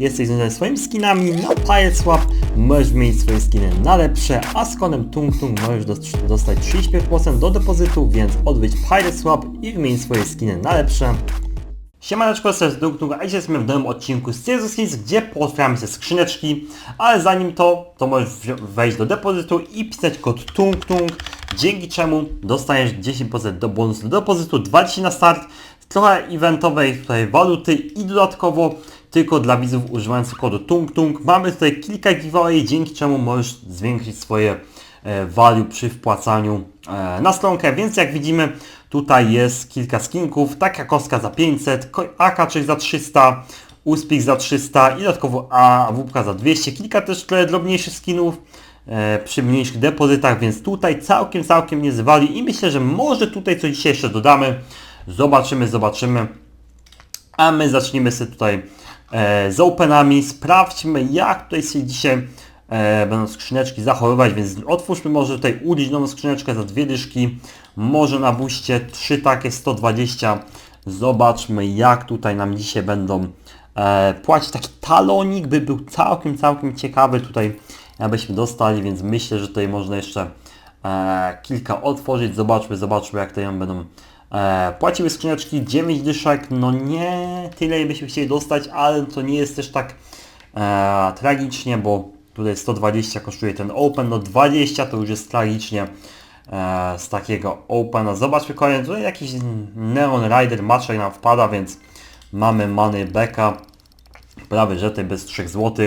Jesteś związany swoimi skinami na Pirate Swap, możesz wymienić swoje skiny na lepsze, a z kodem Tung Tung możesz dos- dostać 35% do depozytu, więc odwiedź Pirate Swap i wymień swoje skiny na lepsze. Siemaneczko, to jest Tung Tung, a dzisiaj jesteśmy w nowym odcinku z Skins, gdzie pootwieramy się skrzyneczki, ale zanim to, to możesz wejść do depozytu i pisać kod Tung Tung, dzięki czemu dostajesz 10% do bonusu do depozytu, 20 na start, trochę eventowej tutaj waluty i dodatkowo tylko dla widzów używających kodu Tung Tung. Mamy tutaj kilka giveaway, dzięki czemu możesz zwiększyć swoje e, value przy wpłacaniu e, na stronkę, więc jak widzimy tutaj jest kilka skinków, taka kostka za 500, ko- akaczyk za 300, uspik za 300 i dodatkowo AWP za 200, kilka też trochę drobniejszych skinów e, przy mniejszych depozytach, więc tutaj całkiem, całkiem nie zwali i myślę, że może tutaj coś dzisiaj jeszcze dodamy. Zobaczymy, zobaczymy. A my zacznijmy sobie tutaj z openami. Sprawdźmy jak tutaj się dzisiaj e, będą skrzyneczki zachowywać, więc otwórzmy może tutaj uliczną skrzyneczkę za dwie dyszki. Może na buście trzy takie 120. Zobaczmy jak tutaj nam dzisiaj będą e, płacić. Taki talonik by był całkiem, całkiem ciekawy tutaj, abyśmy dostali, więc myślę, że tutaj można jeszcze e, kilka otworzyć. Zobaczmy, zobaczmy jak tutaj nam będą e, płaciły skrzyneczki. 9 dyszek, no nie tyle byśmy chcieli dostać, ale to nie jest też tak e, tragicznie, bo tutaj 120 kosztuje ten Open, no 20 to już jest tragicznie e, z takiego Opena. Zobaczmy kolejny, tutaj jakiś Neon Rider Maczek nam wpada, więc mamy Money Backa prawie tutaj bez 3 zł.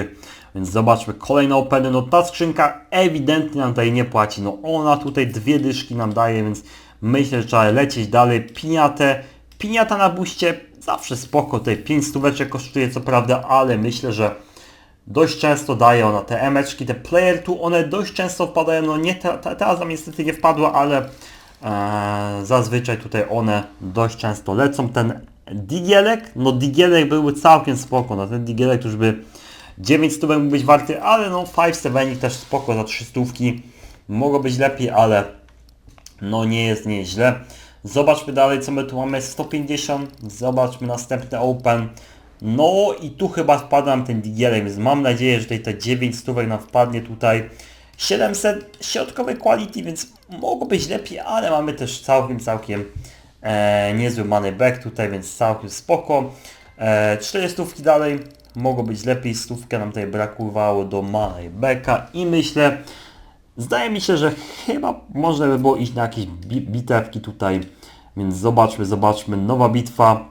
Więc zobaczmy kolejne openy. No ta skrzynka ewidentnie nam tutaj nie płaci. No ona tutaj dwie dyszki nam daje, więc myślę, że trzeba lecieć dalej. Piniatę. Piniata na buście zawsze spoko. Tutaj 5 stóweczek kosztuje co prawda, ale myślę, że dość często daje ona te emeczki, te player tu, one dość często wpadają, no nie te, teraz nam niestety nie wpadła, ale e, zazwyczaj tutaj one dość często lecą. Ten digielek, no digielek byłby całkiem spoko, no ten digielek już by 9 stówek mógł być warty, ale no 5-7 też spoko za 3 stówki, mogło być lepiej, ale no nie jest nieźle. Zobaczmy dalej co my tu mamy 150, zobaczmy następny open. No i tu chyba wpada nam ten digielek, więc mam nadzieję, że tutaj te 9 stówek nam wpadnie tutaj. 700 środkowe quality, więc mogło być lepiej, ale mamy też całkiem, całkiem e, niezły money back tutaj, więc całkiem spoko. E, 4 stówki dalej, mogło być lepiej, stówkę nam tutaj brakowało do money backa i myślę, Zdaje mi się, że chyba można by było iść na jakieś bi bitewki tutaj, więc zobaczmy, zobaczmy. Nowa bitwa,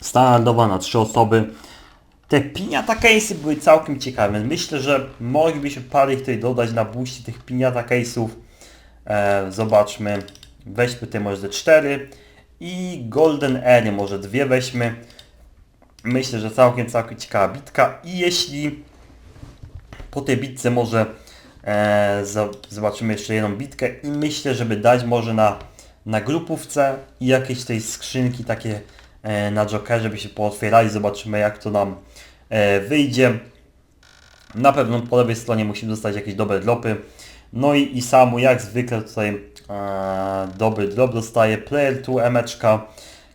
standardowa na trzy osoby. Te piniata case'y były całkiem ciekawe. Myślę, że moglibyśmy parę ich tutaj dodać na buści tych piniata case'ów. E, zobaczmy. Weźmy tutaj może cztery i Golden Air może dwie weźmy. Myślę, że całkiem, całkiem ciekawa bitka i jeśli po tej bitce może e, zobaczymy jeszcze jedną bitkę i myślę, żeby dać może na, na grupówce i jakieś tej skrzynki takie e, na Jokerze, żeby się pootwierali, zobaczymy jak to nam e, wyjdzie. Na pewno po lewej stronie musimy dostać jakieś dobre dropy. No i, i samu jak zwykle tutaj e, dobry drop dostaje. Player 2 emeczka.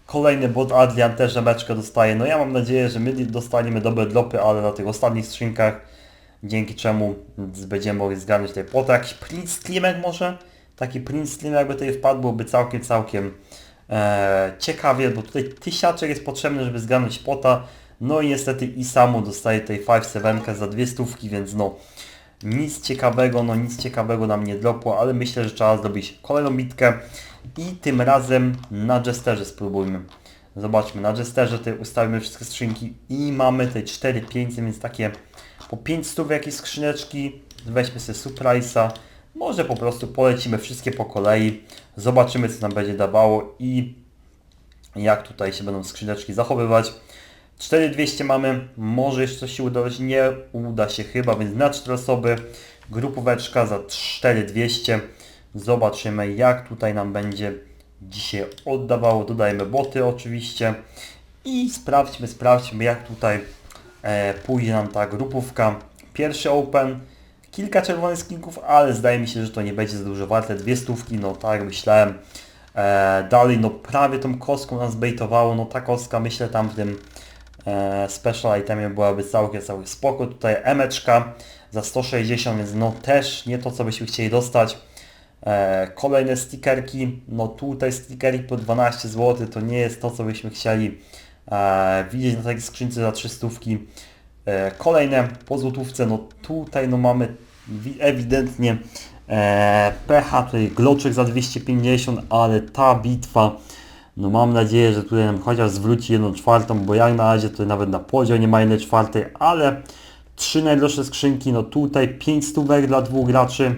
Kolejny bot Adrian też emeczkę dostaje. No ja mam nadzieję, że my dostaniemy dobre dropy, ale na tych ostatnich skrzynkach dzięki czemu będziemy mogli zgarnąć tutaj płota. Jakiś print streamek może? Taki print stream jakby tutaj wpadł, byłoby całkiem, całkiem e, ciekawie, bo tutaj tysiaczek jest potrzebny, żeby zgarnąć płota. No i niestety i samu dostaje tutaj 5-7 za dwie stówki, więc no nic ciekawego, no nic ciekawego nam nie dropło, ale myślę, że trzeba zrobić kolejną bitkę i tym razem na Jesterze spróbujmy. Zobaczmy, na Jesterze tutaj ustawimy wszystkie skrzynki i mamy tutaj 4 500, więc takie po 5 stów jakieś skrzyneczki, weźmy sobie Surprise'a, może po prostu polecimy wszystkie po kolei, zobaczymy co nam będzie dawało i jak tutaj się będą skrzyneczki zachowywać. 4200 mamy, może jeszcze coś się uda, nie uda się chyba, więc na 4 osoby grupóweczka za 4200. Zobaczymy jak tutaj nam będzie dzisiaj oddawało, dodajemy boty oczywiście i sprawdźmy, sprawdźmy jak tutaj pójdzie nam ta grupówka. Pierwszy open, kilka czerwonych skinków, ale zdaje mi się, że to nie będzie za dużo warte, dwie stówki, no tak myślałem. E, dalej, no prawie tą kostką nas bejtowało, no ta kostka myślę tam w tym e, special itemie byłaby całkiem, całkiem spoko. Tutaj emeczka za 160, więc no też nie to, co byśmy chcieli dostać. E, kolejne stickerki, no tutaj stickerki po 12 zł to nie jest to, co byśmy chcieli e, widzieć na takiej skrzynce za 300. E, kolejne po złotówce, no tutaj no mamy wi- ewidentnie e, pecha, tutaj gloczek za 250, ale ta bitwa, no mam nadzieję, że tutaj nam chociaż zwróci jedną czwartą, bo jak na razie tutaj nawet na podział nie ma jednej czwartej, ale trzy najdroższe skrzynki, no tutaj 5 stówek dla dwóch graczy,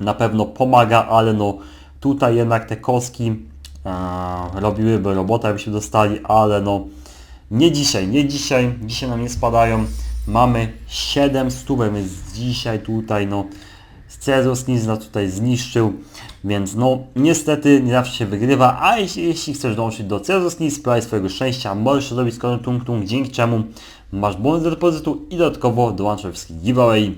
na pewno pomaga, ale no tutaj jednak te kostki e, robiłyby robotę, jakbyśmy dostali, ale no nie dzisiaj, nie dzisiaj, dzisiaj nam nie spadają. Mamy 7 stówek, więc dzisiaj tutaj no Cezus nic nas tutaj zniszczył, więc no niestety nie zawsze się wygrywa, a jeśli, jeśli chcesz dołączyć do Cezus Nic, sprawaj swojego szczęścia, możesz zrobić z kodem Tung Tung, dzięki czemu masz bonus do depozytu i dodatkowo dołączasz wszystkich giveaway.